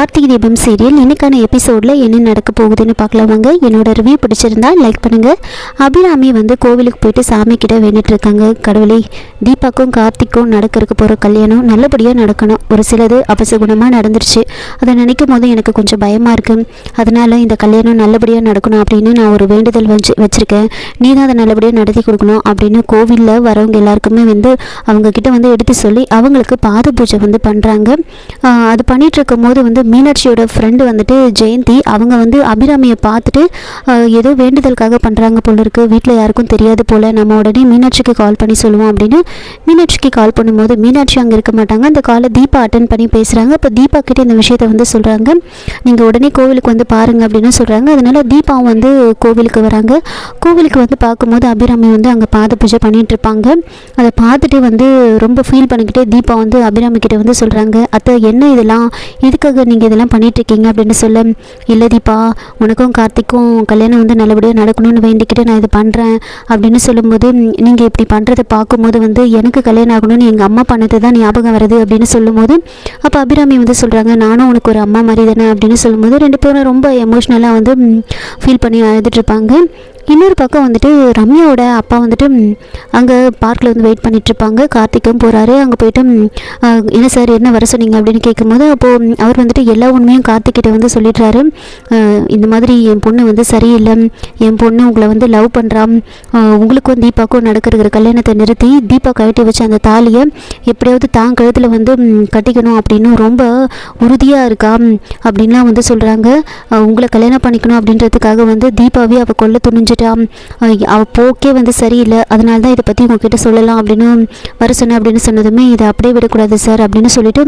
Karthigai Deepam serial இன்னைக்கான எபிசோடில் என்ன நடக்க போகுதுன்னு பார்க்கலாமாங்க என்னோட ரிவ்யூ பிடிச்சிருந்தா லைக் பண்ணுங்கள் அபிராமி வந்து கோவிலுக்கு போயிட்டு சாமி கிட்ட வேண்டிட்டு இருக்காங்க. கடவுளே தீபாக்கும் கார்த்திக்கும் நடக்கிறதுக்கு போகிற கல்யாணம் நல்லபடியாக நடக்கணும். ஒரு சிலது அபசகுணமாக நடந்துருச்சு. அதை நினைக்கும் போது எனக்கு கொஞ்சம் பயமாக இருக்குது அதனால் இந்த கல்யாணம் நல்லபடியாக நடக்கணும் அப்படின்னு நான் ஒரு வேண்டுதல் வச்சு வச்சுருக்கேன். நீ தான் அதை நல்லபடியாக நடத்தி கொடுக்கணும் அப்படின்னு கோவிலில் வரவங்க எல்லாருக்குமே வந்து அவங்கக்கிட்ட வந்து எடுத்து சொல்லி அவங்களுக்கு பாத பூஜை வந்து பண்ணுறாங்க அது பண்ணிகிட்டு இருக்கும் போது வந்து மீனாட்சியோட ஃப்ரெண்டு வந்துட்டு ஜெயந்தி அவங்க வந்து அபிராமியை பார்த்துட்டு ஏதோ வேண்டுதலுக்காக பண்ணுறாங்க போல இருக்கு. வீட்டில் யாருக்கும் தெரியாது போல். நம்ம உடனே மீனாட்சிக்கு கால் பண்ணி சொல்லுவோம் அப்படின்னு மீனாட்சிக்கு கால் பண்ணும்போது மீனாட்சி அங்கே இருக்க மாட்டாங்க. அந்த காலை தீபா அட்டன் பண்ணி பேசுகிறாங்க அப்போ தீபா கிட்டே இந்த விஷயத்த வந்து சொல்கிறாங்க நீங்கள் உடனே கோவிலுக்கு வந்து பாருங்க அப்படின்னு சொல்கிறாங்க அதனால தீபாவும் வந்து கோவிலுக்கு வராங்க. கோவிலுக்கு வந்து பார்க்கும்போது அபிராமி வந்து அங்கே பாத பூஜை பண்ணிகிட்டு இருப்பாங்க. அதை பார்த்துட்டு வந்து ரொம்ப ஃபீல் பண்ணிக்கிட்டே தீபா வந்து அபிராமி கிட்டே வந்து சொல்கிறாங்க அத்தை என்ன இதெல்லாம்? எதுக்காக நீங்கள் நீங்கள் இதெல்லாம் பண்ணிகிட்ருக்கீங்க அப்படின்னு சொல்ல இல்லை தீபா உனக்கும் கார்த்திக்கும் கல்யாணம் வந்து நல்லபடியாக நடக்கணும்னு வேண்டிக்கிட்டு நான் இது பண்ணுறேன் அப்படின்னு சொல்லும்போது நீங்கள் இப்படி பண்ணுறதை பார்க்கும்போது வந்து எனக்கு கல்யாணம் ஆகணும்னு எங்கள் அம்மா பண்ணது தான் ஞாபகம் வருது. அப்படின்னு சொல்லும்போது அப்போ அபிராமி வந்து சொல்கிறாங்க நானும் உனக்கு ஒரு அம்மா மாதிரி தானே. அப்படின்னு சொல்லும்போது ரெண்டு பேரும் ரொம்ப எமோஷ்னலாக வந்து ஃபீல் பண்ணி அழுதுட்டுருப்பாங்க இன்னொரு பக்கம் வந்துட்டு ரம்யாவோட அப்பா வந்துட்டு அங்கே பார்க்கில் வந்து வெயிட் பண்ணிகிட்ருப்பாங்க கார்த்திக்கும் போகிறாரு அங்கே போயிட்டு என்ன சார் என்ன வர சொன்னீங்க அப்படின்னு கேட்கும்போது அப்போது அவர் வந்துட்டு எல்லா உண்மையும் கார்த்திக்கிட்ட வந்து சொல்லிடுறாரு. இந்த மாதிரி என் பொண்ணு வந்து சரியில்லை. என் பொண்ணு உங்களை வந்து லவ் பண்ணுறா உங்களுக்கும் தீபாக்கும் நடக்கிற கல்யாணத்தை நிறுத்தி தீபா கழட்டி வச்ச அந்த தாலியை எப்படியாவது தான் கழுத்தில் வந்து கட்டிக்கணும் அப்படின்னு ரொம்ப உறுதியாக இருக்கா அப்படின்லாம் வந்து சொல்கிறாங்க உங்களை கல்யாணம் பண்ணிக்கணும் அப்படின்றதுக்காக வந்து தீபாவே அவள் கொல்ல துணிஞ்சு அஹ் போக்கே வந்து சரியில்லை. அதனால தான் இதை பற்றி உங்ககிட்ட சொல்லலாம் அப்படின்னு வர சொன்னேன் அப்படின்னு சொன்னதுமே இதை அப்படியே விடக்கூடாது சார் அப்படின்னு சொல்லிட்டு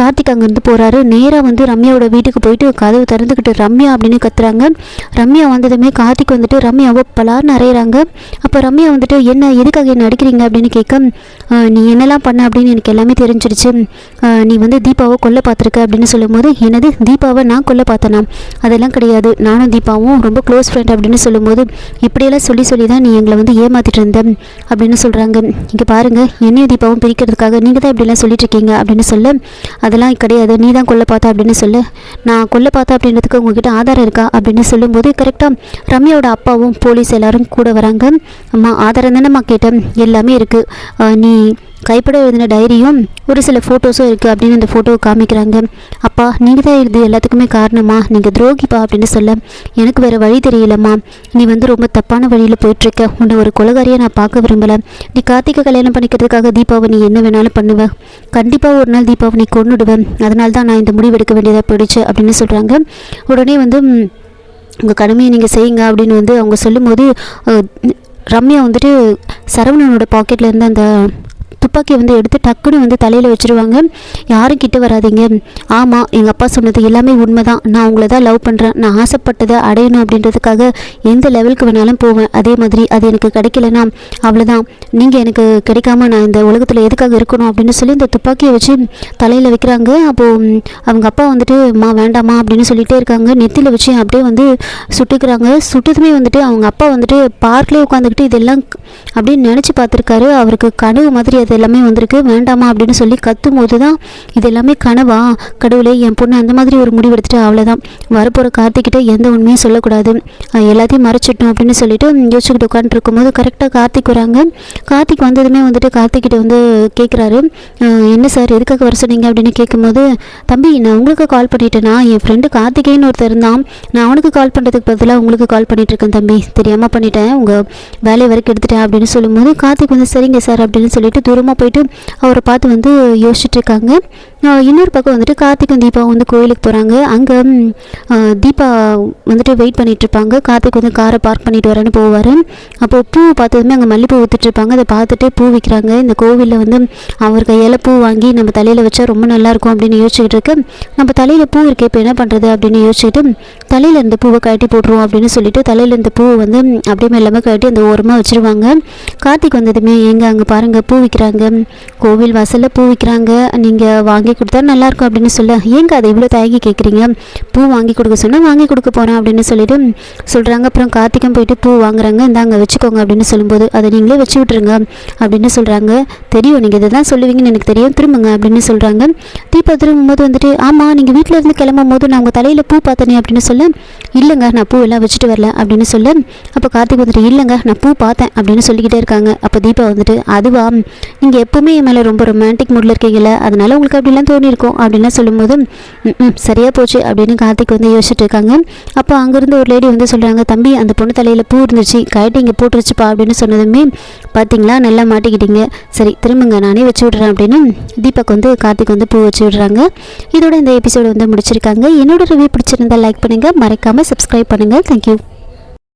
கார்த்திக் அங்கேருந்து போகிறாரு நேராக வந்து ரம்யாவோட வீட்டுக்கு போயிட்டு கதவு திறந்துக்கிட்டு ரம்யா அப்படின்னு கத்துறாங்க. ரம்யா வந்ததுமே கார்த்திக் வந்துட்டு ரம்யாவை பலார்னு அறையிறாங்க. அப்போ ரம்யா வந்துட்டு என்ன எதுக்காக என்ன அடிக்கிறீங்க? அப்படின்னு கேட்க நீ என்னெல்லாம் பண்ண அப்படின்னு எனக்கு எல்லாமே தெரிஞ்சிடுச்சு நீ வந்து தீபாவை கொல்ல பார்த்துருக்க அப்படின்னு சொல்லும்போது என்னது? தீபாவை நான் கொல்ல பார்த்தேனா? அதெல்லாம் கிடையாது. நானும் தீபாவும் ரொம்ப க்ளோஸ் ஃப்ரெண்ட் அப்படின்னு சொல்லும்போது இப்படியெல்லாம் சொல்லி சொல்லி தான் நீ எங்களை வந்து ஏமாத்திட்டு இருந்த அப்படின்னு சொல்கிறாங்க இங்கே பாருங்கள் என்னையும் தீபாவும் பிரிக்கிறதுக்காக நீங்கள் தான் இப்படிலாம் சொல்லிட்டு இருக்கீங்க அப்படின்னு சொல்ல அதெல்லாம் கிடையாது நீ தான் கொல்ல பார்த்த அப்படின்னு சொல்ல நான் கொல்ல பார்த்தா அப்படின்றதுக்கு உங்ககிட்ட ஆதாரம் இருக்கா அப்படின்னு சொல்லும்போது கரெக்டாக ரம்யாவோட அப்பாவும் போலீஸ் எல்லாரும் கூட வராங்க. அம்மா ஆதாரம் தானேம்மா கேட்டேன் எல்லாமே இருக்குது நீ கைப்பட எழுதின டைரியும் ஒரு சில ஃபோட்டோஸும் இருக்குது அப்படின்னு அந்த ஃபோட்டோவை காமிக்கிறாங்க. அப்பா நீங்கள் தான் இது எல்லாத்துக்குமே காரணமா? நீங்கள் துரோகிப்பா அப்படின்னு சொல்ல எனக்கு வேறு வழி தெரியலம்மா. நீ வந்து ரொம்ப தப்பான வழியில் போயிட்டுருக்க. உன்னை ஒரு கொலகாரியை நான் பார்க்க விரும்பலை. நீ கார்த்திகை கல்யாணம் பண்ணிக்கிறதுக்காக தீபாவை நீ என்ன வேணாலும் பண்ணுவ. கண்டிப்பாக ஒரு நாள் தீபாவை நீ கொண்டுடுவேன் அதனால தான் நான் இந்த முடிவு எடுக்க வேண்டியதாக போயிடுச்சு அப்படின்னு சொல்கிறாங்க உடனே வந்து உங்கள் கடமையை நீங்கள் செய்யுங்க அப்படின்னு வந்து அவங்க சொல்லும்போது ரம்யா வந்துட்டு சரவணனோட பாக்கெட்டில் இருந்து அந்த துப்பாக்கியை வந்து எடுத்து டக்குன்னு வந்து தலையில் வச்சுருவாங்க. யாரும் கிட்ட வராதீங்க. ஆமாம் எங்கள் அப்பா சொன்னது எல்லாமே உண்மை தான் நான் உங்களை தான் லவ் பண்ணுறேன் நான் ஆசைப்பட்டதை அடையணும் அப்படின்றதுக்காக எந்த லெவலுக்கு வேணாலும் போவேன். அதே மாதிரி அது எனக்கு கிடைக்கலனா அவ்வளோதான் நீங்கள் எனக்கு கிடைக்காம நான் இந்த உலகத்தில் எதுக்காக இருக்கணும் அப்படின்னு சொல்லி இந்த துப்பாக்கியை வச்சு தலையில் வைக்கிறாங்க. அப்போது அவங்க அப்பா வந்துட்டு மா வேண்டாமா அப்படின்னு சொல்லிகிட்டே இருக்காங்க. நெத்தியில் வச்சு அப்படியே வந்து சுட்டுக்கிறாங்க. சுட்டதுமே வந்துட்டு அவங்க அப்பா வந்துட்டு பார்க்லேயே உட்காந்துக்கிட்டு இதெல்லாம் அப்படின்னு நினச்சி பார்த்துருக்காரு. அவருக்கு கனவு மாதிரி அது எல்லாமே வந்திருக்கு. வேண்டாமா அப்படின்னு சொல்லி கத்தும் போது தான் இது எல்லாமே கனவா? கடவுளே என் பொண்ணு அந்த மாதிரி ஒரு முடிவு எடுத்துட்டு அவ்வளோதான் வரப்போகிற கார்த்திக்கிட்ட எந்த உண்மையும் சொல்லக்கூடாது. எல்லாத்தையும் மறைச்சிட்டோம் அப்படின்னு சொல்லிட்டு யோசிச்சுக்கிட்டு உட்காந்துருக்கும் போது கரெக்டாக கார்த்திக் வராங்க. கார்த்திக் வந்ததுமே வந்துட்டு கார்த்திக்கிட்ட வந்து கேட்குறாரு என்ன சார் எதுக்காக வர சொன்னீங்க அப்படின்னு கேட்கும்போது தம்பி நான் உங்களுக்கு கால் பண்ணிட்டேன்னா என் ஃப்ரெண்டு கார்த்திகேயன்னு ஒருத்தர் இருந்தான். நான் அவனுக்கு கால் பண்ணுறதுக்கு பதிலாக உங்களுக்கு கால் பண்ணிகிட்ருக்கேன் தம்பி. தெரியாமல் பண்ணிட்டேன். உங்கள் வேலையை வரைக்கும் எடுத்துகிட்டு அப்படின்னு சொல்லும்போது கார்த்திக் வந்து சரிங்க சார் அப்படின்னு சொல்லிட்டு தூரமாக போயிட்டு அவரை பார்த்து வந்து யோசிச்சுட்டு இருக்காங்க. இன்னொரு பக்கம் வந்துட்டு கார்த்திக்கும் தீபாவும் வந்து கோயிலுக்கு போகிறாங்க அங்கே தீபா வந்துட்டு வெயிட் பண்ணிகிட்ருப்பாங்க கார்த்திக் வந்து காரை பார்க் பண்ணிட்டு வரேன்னு போவார். அப்போ பூ பார்த்ததுமே அங்கே மல்லிப்பூ வித்துட்டு அதை பார்த்துட்டு பூ விற்கிறாங்க இந்த கோவிலில் வந்து அவர் கையில் பூ வாங்கி நம்ம தலையில் வச்சா ரொம்ப நல்லாயிருக்கும் அப்படின்னு யோசிச்சுக்கிட்டு இருக்கு. நம்ம தலையில் பூ இருக்கே. இப்போ என்ன பண்ணுறது அப்படின்னு யோசிச்சுட்டு தலையில் இருந்த பூவை கழட்டி போட்டுருவோம் அப்படின்னு சொல்லிட்டு தலையில் இருந்த பூவை வந்து அப்படியே எல்லாமே கழட்டி அந்த ஓரமாக வச்சுருவாங்க. கார்த்திக் வந்ததுமே எங்கே அங்கே பாருங்கள் பூ விற்கிறாங்க கோவில் வாசலில் பூ விற்கிறாங்க நீங்கள் வாங்கி வாங்கி கொடுத்தா நல்லாயிருக்கும் அப்படின்னு சொல்ல. ஏங்க அதை இவ்வளோ தயங்கி கேட்குறீங்க? பூ வாங்கி கொடுக்க சொன்னால் வாங்கி கொடுக்க போகிறேன் அப்படின்னு சொல்லிட்டு சொல்கிறாங்க அப்புறம் கார்த்திகம் போயிட்டு பூ வாங்குறாங்க. இந்தாங்க வச்சுக்கோங்க அப்படின்னு சொல்லும்போது அதை நீங்களே வச்சு விட்ருங்க அப்படின்னு சொல்கிறாங்க தெரியும் நீங்கள் இதை தான் சொல்லுவீங்கன்னு எனக்கு தெரியும். திரும்புங்க அப்படின்னு சொல்கிறாங்க தீபா திரும்பும்போது வந்துட்டு ஆமாம் நீங்கள் வீட்டில் இருந்து கிளம்பும் போது நான் உங்கள் தலையில் பூ பார்த்தனே அப்படின்னு சொல்ல. இல்லைங்க நான் பூ எல்லாம் வச்சுட்டு வரல அப்படின்னு சொல்ல. அப்போ கார்த்திக் வந்துட்டு இல்லைங்க நான் பூ பார்த்தேன் அப்படின்னு சொல்லிக்கிட்டே இருக்காங்க. அப்போ தீபா வந்துட்டு அதுவா? நீங்கள் எப்போவுமே என் மேலே ரொம்ப ரொமான்டிக் மூடில் இருக்கீங்கள அதனால உங்களுக்கு அப்படிலாம் தோணியிருக்கும் அப்படின்னு சொல்லும்போது "ம், ம் சரியாக போச்சு அப்படின்னு கார்த்திக் வந்து யோசிச்சுட்டு இருக்காங்க அப்போ அங்கேருந்து ஒரு லேடி வந்து சொல்கிறாங்க தம்பி அந்த பொண்ணு தலையில் பூ இருந்துச்சு கயிட்டு இங்கே போட்டுருச்சுப்பா அப்படின்னு சொன்னதுமே பார்த்தீங்களா நல்லா மாட்டிக்கிட்டீங்க. சரி திரும்புங்க நானே வச்சு விட்றேன் அப்படின்னு தீபக் வந்து கார்த்திக் வந்து பூ வச்சு விடுறாங்க. இதோட இந்த எபிசோடு வந்து முடிச்சிருக்காங்க. என்னோட ரிவ்யூ பிடிச்சிருந்தா லைக் பண்ணுங்கள் மறக்காமல் சப்ஸ்கிரைப் பண்ணுங்கள் தேங்க்யூ